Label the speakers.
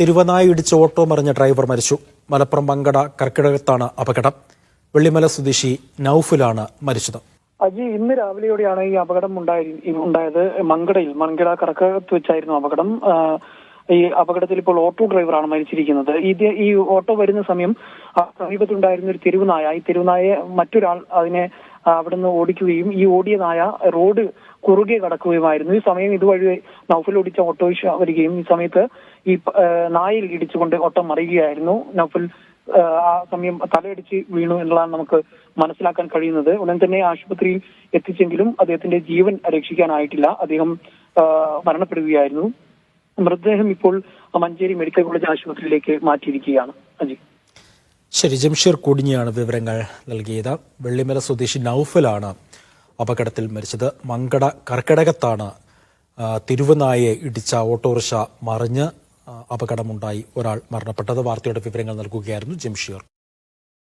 Speaker 1: തിരുവനായി ഇടിച്ച ഓട്ടോ മറിഞ്ഞ ഡ്രൈവർ മരിച്ചു. മലപ്പുറം മങ്കട കർക്കിടകത്താണ് അപകടം. വെള്ളിമല സ്വദേശി നൌഫിലാണ് മരിച്ചത്.
Speaker 2: അജി ഇന്ന് രാവിലെയോടെയാണ് ഈ അപകടം ഉണ്ടായി ഉണ്ടായത്. മങ്കടയിൽ മങ്കട കറക്കകത്ത് വെച്ചായിരുന്നു അപകടം. ഈ അപകടത്തിൽ ഇപ്പോൾ ഓട്ടോ ഡ്രൈവറാണ് മരിച്ചിരിക്കുന്നത്. ഇത് ഈ ഓട്ടോ വരുന്ന സമയം സമീപത്തുണ്ടായിരുന്ന ഒരു തെരുവുനായ ഈ തെരുവുനായെ മറ്റൊരാൾ അതിനെ അവിടുന്ന് ഓടിക്കുകയും ഈ ഓടിയ നായ റോഡ് കുറുകെ കടക്കുകയുമായിരുന്നു. ഈ സമയം ഇതുവഴി നൗഫൽ ഓടിച്ച ഓട്ടോറിക്ഷ വരികയും ഈ സമയത്ത് ഈ നായയിൽ ഇടിച്ചുകൊണ്ട് ഓട്ടോ മറിയുകയായിരുന്നു. നൗഫൽ ആ, സമയം തലയടിച്ച് വീണു എന്നുള്ളതാണ് നമുക്ക് മനസ്സിലാക്കാൻ കഴിയുന്നത്. ഉടൻ തന്നെ ആശുപത്രിയിൽ എത്തിച്ചെങ്കിലും അദ്ദേഹത്തിന്റെ ജീവൻ രക്ഷിക്കാനായിട്ടില്ല. അദ്ദേഹം മരണപ്പെടുകയായിരുന്നു. മൃതദേഹം ഇപ്പോൾ മഞ്ചേരി മെഡിക്കൽ കോളേജ് ആശുപത്രിയിലേക്ക് മാറ്റിയിരിക്കുകയാണ്. അജി.
Speaker 1: ശരി ജംഷീർ കുടിഞ്ഞിയാണ് വിവരങ്ങൾ നൽകിയത്. വെള്ളിമല സ്വദേശി നൌഫലാണ് അപകടത്തിൽ മരിച്ചത്. മങ്കട കർക്കിടകത്താണ് തിരുവനായെ ഇടിച്ച ഓട്ടോറിക്ഷ മറിഞ്ഞ് അപകടമുണ്ടായി. ഒരാൾ മരണപ്പെട്ടത്. വാർത്തയുടെ വിവരങ്ങൾ നൽകുകയായിരുന്നു ജംഷീർ.